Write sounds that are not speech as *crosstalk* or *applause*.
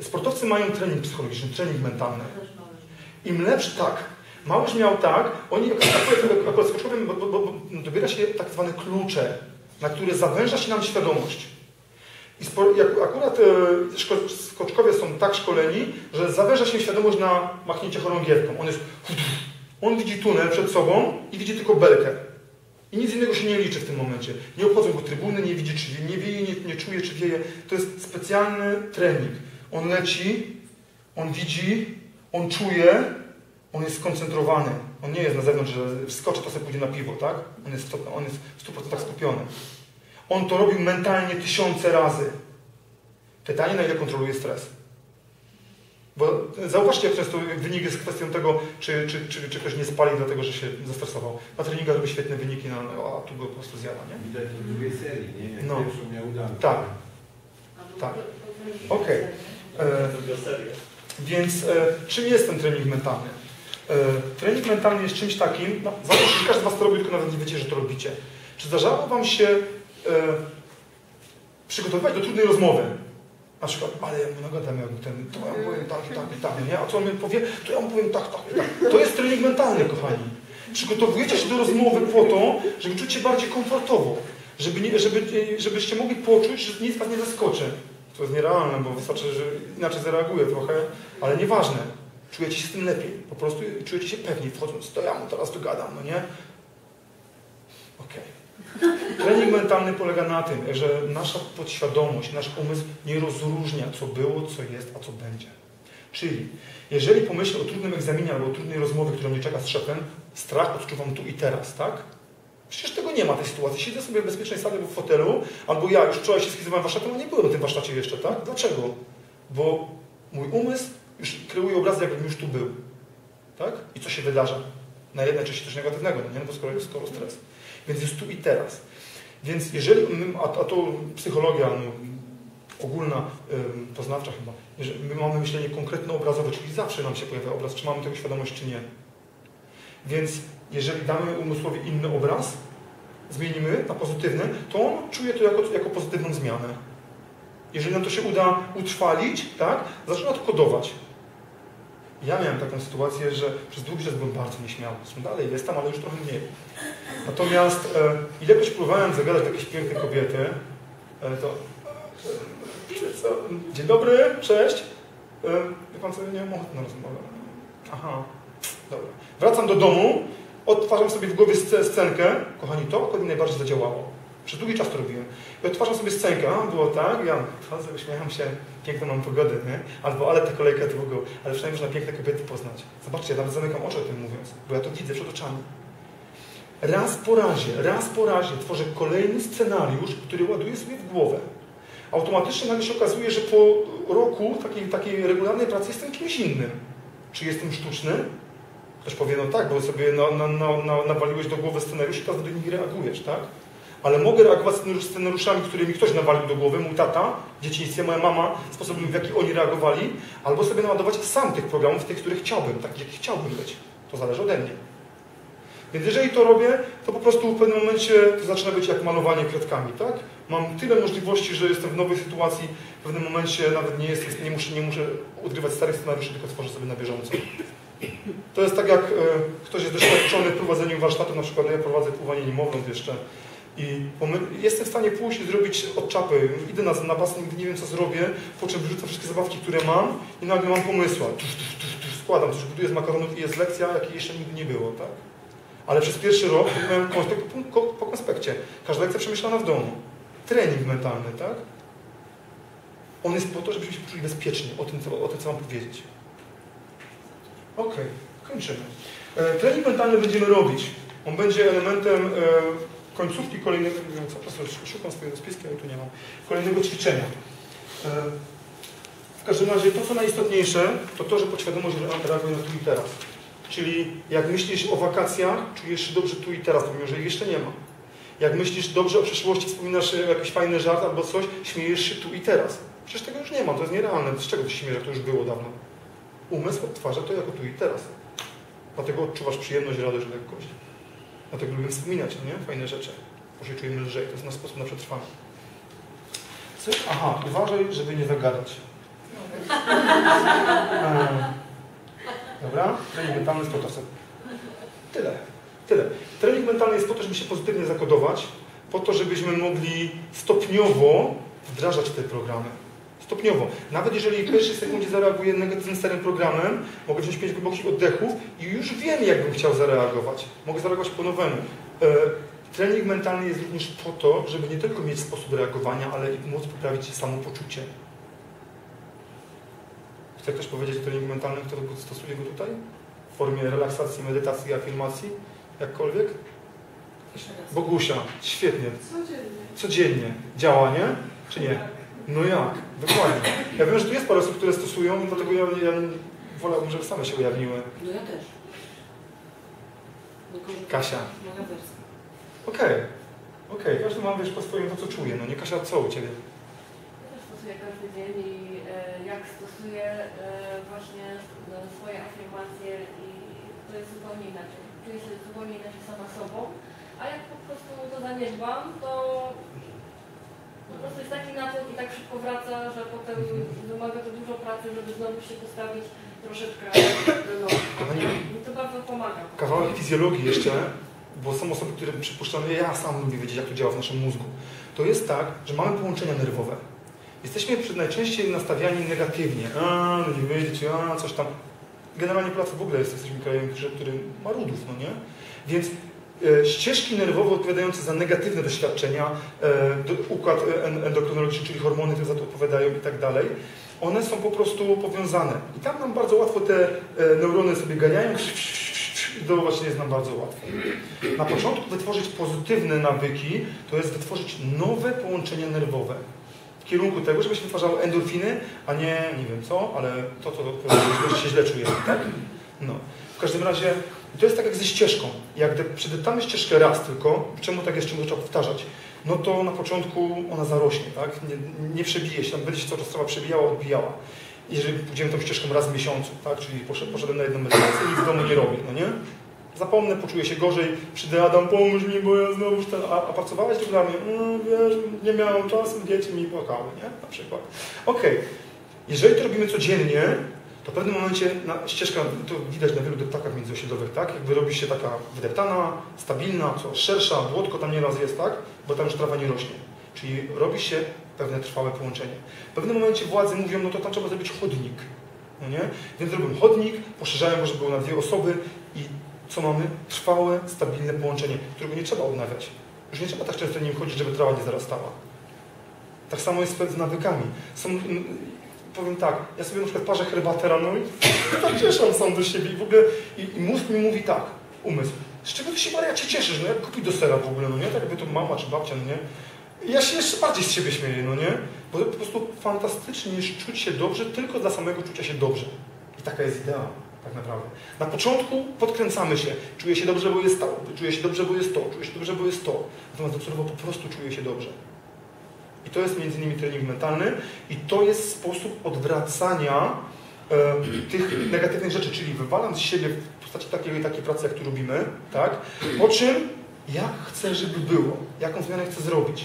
sportowcy mają trening psychologiczny, trening mentalny. Im lepszy, tak. Małyż miał tak, oni akurat, akurat skoczkowie bo, dobiera się tak zwane klucze, na które zawęża się nam świadomość. I spo, jak akurat e, szko, skoczkowie są tak szkoleni, że zawęża się świadomość na machnięcie chorągiewką. On jest on widzi tunel przed sobą i widzi tylko belkę. I nic innego się nie liczy w tym momencie. Nie obchodzą go trybuny, nie widzi, czy nie wieje, nie, nie czuje, czy wieje. To jest specjalny trening. On leci, on widzi, on czuje, on jest skoncentrowany. On nie jest na zewnątrz, że wskoczy, to sobie pójdzie na piwo, tak? On jest, on jest w 100% skupiony. On to robił mentalnie tysiące razy. Pytanie, na ile kontroluje stres. Bo zauważcie, jak często wynik jest kwestią tego, czy, czy, czy, czy ktoś nie spali dlatego, że się zestresował. Na treningach robi świetne wyniki, no, a tu go po prostu zjada, nie? Widać to w drugiej serii, nie? Jak No. pierwszą miał udane. Tak. Tak. Okej. E, Więc e, czym jest ten trening mentalny? E, trening mentalny jest czymś takim, no, załóżmy, każdy z Was to robi, tylko nawet nie wiecie, że to robicie. Czy zdarzało Wam się e, przygotowywać do trudnej rozmowy? Na przykład, ale ja mu nagadam, jak ten, to ja mu powiem tak tak tak, nie? A co on mi powie, to ja mu powiem tak, tak tak. To jest trening mentalny, kochani. Przygotowujecie się do rozmowy po to, żeby czuć się bardziej komfortowo. Żeby, nie, żeby, żebyście mogli poczuć, że nic Was nie zaskoczy. To jest nierealne, bo wystarczy, że inaczej zareaguje trochę, ale nieważne. Czujecie się z tym lepiej. Po prostu czujecie się pewniej wchodząc. To ja mu teraz tu gadam, no nie? Okej. *laughs* Trening mentalny polega na tym, że nasza podświadomość, nasz umysł nie rozróżnia, co było, co jest, a co będzie. Czyli, jeżeli pomyślę o trudnym egzaminie albo o trudnej rozmowie, która mnie czeka z szefem, strach odczuwam tu i teraz, tak? Przecież tego nie ma tej sytuacji. Siedzę sobie w bezpiecznej sali w fotelu, albo ja już wczoraj się schizowałem warsztatem, a nie byłem w tym warsztacie jeszcze, tak? Dlaczego? Bo mój umysł już kreuje obraz, jakbym już tu był. Tak? I co się wydarza? Na jednej części coś negatywnego, no nie? No bo skoro, skoro stres. Więc jest tu i teraz. Więc jeżeli, a, a to psychologia no, ogólna, ym, poznawcza chyba, my mamy myślenie konkretne obrazowe, czyli zawsze nam się pojawia obraz, czy mamy tego świadomość, czy nie. Więc jeżeli damy umysłowi inny obraz, zmienimy na pozytywny, to on czuje to jako, jako pozytywną zmianę. Jeżeli nam to się uda utrwalić, tak, zaczyna to kodować. Ja miałem taką sytuację, że przez długi czas byłem bardzo nieśmiały. Zresztą dalej jestem, ale już trochę mniej. Natomiast e, ilekroć próbowałem zagadać do jakiejś pięknej kobiety, e, to e, co? Dzień dobry, cześć. E, wie pan co, nie mam ochoty na rozmowę. Aha, dobra. Wracam do domu, odtwarzam sobie w głowie sce- scenkę. Kochani, to akurat najbardziej zadziałało. Przez długi czas to robiłem. I odtwarzam sobie scenkę, a było tak, ja wchodzę, uśmiecham się, piękną mam pogodę, nie? Albo, ale ta kolejka długo, ale przynajmniej można piękne kobiety poznać. Zobaczcie, ja nawet zamykam oczy o tym mówiąc, bo ja to widzę przed oczami. Raz po razie, raz po razie tworzę kolejny scenariusz, który ładuję sobie w głowę. Automatycznie nagle się okazuje, że po roku takiej, takiej regularnej pracy jestem kimś innym. Czy jestem sztuczny? Ktoś powie, no tak, bo sobie na, na, na, nawaliłeś do głowy scenariusz i teraz do nich reagujesz, tak? Ale mogę reagować scenariuszami, które mi ktoś nawalił do głowy, mój tata, w dzieciństwie, moja mama, sposobem w jaki oni reagowali, albo sobie naładować sam tych programów, tych, których chciałbym, takich, jakich chciałbym być. To zależy ode mnie. Więc jeżeli to robię, to po prostu w pewnym momencie to zaczyna być jak malowanie kredkami, tak? Mam tyle możliwości, że jestem w nowej sytuacji, w pewnym momencie nawet nie, jest, nie, muszę, nie muszę odgrywać starych scenariuszy, tylko tworzę sobie na bieżąco. To jest tak jak e, ktoś jest doświadczony w prowadzeniu warsztatu, na przykład ja prowadzę pływanie niemowląt jeszcze i jestem w stanie pójść i zrobić od czapy. Idę na, na basen, nigdy nie wiem co zrobię, po czym wyrzucam wszystkie zabawki, które mam i nagle mam pomysła. Tuf, tuf, tuf, tuf, składam coś, buduję z makaronów i jest lekcja, jakiej jeszcze nigdy nie było, tak? Ale przez pierwszy rok miałem konspekt po, po konspekcie. Każda lekcja przemyślana w domu. Trening mentalny, tak? On jest po to, żebyśmy się poczuli bezpiecznie o tym, co, o tym, co mam powiedzieć. Okej, okay, kończymy. E, trening mentalny będziemy robić. On będzie elementem e, końcówki kolejnego, co, szukam swojego spisku, ale tu nie mam, kolejnego ćwiczenia. E, w każdym razie to, co najistotniejsze, to to, że podświadomość reaguje na tu i teraz. Czyli jak myślisz o wakacjach, czujesz się dobrze tu i teraz, pomimo że ich jeszcze nie ma. Jak myślisz dobrze o przeszłości, wspominasz jakiś fajny żart albo coś, śmiejesz się tu i teraz. Przecież tego już nie ma, to jest nierealne. Z czego ty się śmiejesz, jak to już było dawno? Umysł odtwarza to jako tu i teraz. Dlatego odczuwasz przyjemność, radość, lekkość. Dlatego lubimy wspominać, no nie? Fajne rzeczy. Bo się czujemy lżej. To jest nasz sposób na przetrwanie. Aha, uważaj, żeby nie zagadać. E, Dobra, trening mentalny jest po to. Tyle, tyle. Trening mentalny jest po to, żeby się pozytywnie zakodować, po to, żebyśmy mogli stopniowo wdrażać te programy. Stopniowo. Nawet jeżeli w pierwszej sekundzie zareaguję negatywnym starym programem, mogę wziąć pięć głębokich oddechów i już wiem, jak bym chciał zareagować. Mogę zareagować po nowemu. E, trening mentalny jest również po to, żeby nie tylko mieć sposób reagowania, ale i móc poprawić samopoczucie. Chce ktoś powiedzieć o treningu mentalnym, kto stosuje go tutaj? W formie relaksacji, medytacji, afirmacji? Jakkolwiek? Bogusia, świetnie. Codziennie. Codziennie. Działa, nie? Czy nie? No jak? Dokładnie. Ja wiem, że tu jest parę osób, które stosują, dlatego ja, ja wolałbym, żeby same się ujawniły. No ja też. Kasia. Moja wersja. Okej. Okej, każdy ma, wiesz, po swoim to, co czuje. No nie, Kasia, co u Ciebie? Ja też stosuję każdy dzień i e, jak stosuję e, właśnie e, swoje afirmacje i to jest zupełnie inaczej. Czuję się zupełnie inaczej sama sobą, a jak po prostu to zaniedbam, to po prostu jest taki napęd i tak szybko wraca, że potem wymaga to dużo pracy, żeby znowu się postawić troszeczkę nogi. Kochani, I to bardzo pomaga. kawałek fizjologii jeszcze, bo są osoby, które przypuszczam, ja sam lubię wiedzieć, jak to działa w naszym mózgu. To jest tak, że mamy połączenia nerwowe. Jesteśmy najczęściej nastawiani negatywnie. A, no nie wyjdziecie, a, coś tam. Generalnie Polacy w ogóle jest, jesteśmy krajem, który, ma ludów, no nie? Więc e, ścieżki nerwowe odpowiadające za negatywne doświadczenia, e, układ en- endokrynologiczny, czyli hormony, które za to odpowiadają i tak dalej, one są po prostu powiązane. I tam nam bardzo łatwo te e, neurony sobie ganiają to właśnie jest nam bardzo łatwo. Na początku wytworzyć pozytywne nawyki, to jest wytworzyć nowe połączenia nerwowe w kierunku tego, żeby się wytwarzały endorfiny, a nie, nie wiem co, ale to, co się źle czujemy, tak? No. W każdym razie to jest tak jak ze ścieżką. Jak de- przedetamy ścieżkę raz tylko, czemu tak jest, czemu trzeba powtarzać? No to na początku ona zarośnie, tak? Nie, nie przebije się, tam będzie się czas trawa przebijała, odbijała. Jeżeli pójdziemy tą ścieżką raz w miesiącu, tak? Czyli poszedłem, na jedną medytację i nic w domu nie robię, no nie? Zapomnę, poczuję się gorzej, przyjdę Adam, pomóż mi, bo ja znowu ten, a, a pracowałeś regularnie? No wiesz, nie miałem czasu, dzieci mi płakały, nie? Na przykład. Okej, jeżeli to robimy codziennie, to w pewnym momencie na, ścieżka, to widać na wielu deptakach międzyosiedlowych, tak? Jakby robi się taka wydeptana, stabilna, co szersza, błotko tam nieraz jest, tak? Bo tam już trawa nie rośnie. Czyli robi się pewne trwałe połączenie. W pewnym momencie władze mówią, no to tam trzeba zrobić chodnik. No nie? Więc robią chodnik, poszerzają, żeby było na dwie osoby i co mamy? Trwałe, stabilne połączenie, którego nie trzeba odnawiać. Już nie trzeba tak często nim chodzić, żeby trawa nie zarastała. Tak samo jest z nawykami. Są, powiem tak, ja sobie na przykład parzę herbatę rano i *laughs* tak cieszę sam do siebie i w ogóle i, i mózg mi mówi tak, umysł, z czego ty się Maria cię cieszysz, no jak kupi do sera w ogóle, no nie, tak jakby to mama czy babcia, no nie. I ja się jeszcze bardziej z siebie śmieję, no nie, bo po prostu fantastycznie jest czuć się dobrze tylko dla samego czucia się dobrze. I taka jest idea, tak naprawdę. Na początku podkręcamy się, czuję się dobrze, bo jest to, czuję się dobrze, bo jest to, czuję się dobrze, bo jest to. Natomiast docelowo po prostu czuję się dobrze. I to jest między innymi trening mentalny i to jest sposób odwracania e, tych negatywnych rzeczy, czyli wywalam z siebie w postaci takiej, takiej pracy, jak tu robimy, tak? Po czym jak chcę, żeby było, jaką zmianę chcę zrobić.